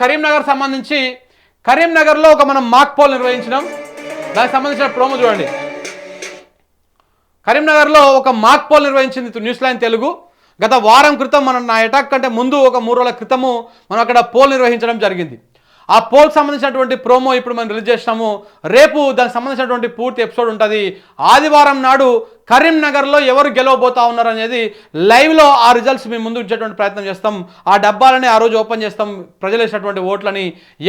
కరీంనగర్ సంబంధించి కరీంనగర్లో ఒక మనం మాక్ పోల్ నిర్వహించినాం. దానికి సంబంధించిన ప్రోమో చూడండి. కరీంనగర్లో ఒక మాక్ పోల్ నిర్వహించింది న్యూస్ లైన్ తెలుగు. గత వారం క్రితం మనం నా అటాక్ కంటే ముందు ఒక మూడు రోజుల క్రితము మనం అక్కడ పోల్ నిర్వహించడం జరిగింది. ఆ పోల్కి సంబంధించినటువంటి ప్రోమో ఇప్పుడు మనం రిలీజ్ చేసినాము. రేపు దానికి సంబంధించినటువంటి పూర్తి ఎపిసోడ్ ఉంటుంది. ఆదివారం నాడు కరీంనగర్లో ఎవరు గెలవబోతా ఉన్నారు అనేది లైవ్లో ఆ రిజల్ట్స్ మేము ముందు ఉంచేటువంటి ప్రయత్నం చేస్తాం. ఆ డబ్బాలని ఆ రోజు ఓపెన్ చేస్తాం. ప్రజలు వేసినటువంటి ఓట్లని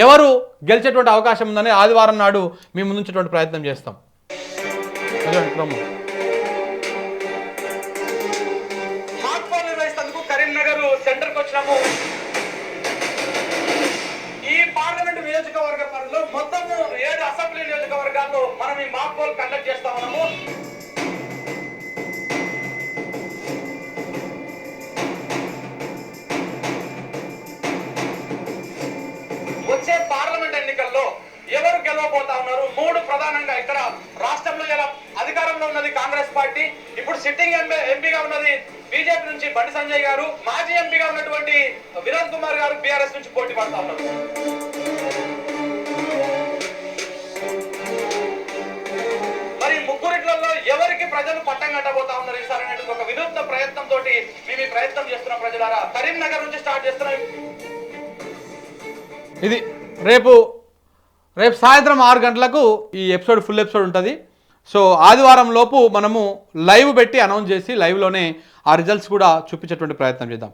ఎవరు గెలిచేటువంటి అవకాశం ఉందని ఆదివారం నాడు మేము ముందు ఉంచేటువంటి ప్రయత్నం చేస్తాం. ప్రోమో. కరీంనగర్ వచ్చినాము ఈ పార్లమెంట్ నియోజకవర్గ పరిధిలో మొత్తం ఏడు అసెంబ్లీ నియోజకవర్గాల్లో మనం ఈ మాక్ పోల్ కండక్ట్ చేస్తా ఉన్నాము. వచ్చే పార్లమెంట్ ఎన్నికల్లో ఎవరు గెలవబోతా ఉన్నారు? మూడు ప్రధానంగా ఇక్కడ రాష్ట్రంలో ఎలా అధికారంలో ఉన్నది కాంగ్రెస్ పార్టీ ఇప్పుడు సిట్టింగ్ ఎంపీ ఎంపీగా ఉన్నది బీజేపీ నుంచి బండి సంజయ్ గారు మాజీ ఎంపీగా ఉన్నటువంటి వినోద్ కుమార్ గారు బీఆర్ఎస్ నుంచి పోటీ పడతా ఉన్నారు. ఎన్నికల్లో ఎవరికి ప్రజలు పట్టం కట్టబోతా ఉన్నారు ఈసారి అనేటువంటి ఒక వినూత్న ప్రయత్నం తోటి మేము ఈ ప్రయత్నం చేస్తున్నాం ప్రజలారా? కరీంనగర్ నుంచి స్టార్ట్ చేస్తున్నాం ఇది రేపు రేపు సాయంత్రం ఆరు గంటలకు ఈ ఎపిసోడ్ ఫుల్ ఎపిసోడ్ ఉంటుంది. సో ఆదివారం లోపు మనము లైవ్ పెట్టి అనౌన్స్ చేసి లైవ్లోనే ఆ రిజల్ట్స్ కూడా చూపించేటువంటి ప్రయత్నం చేద్దాం.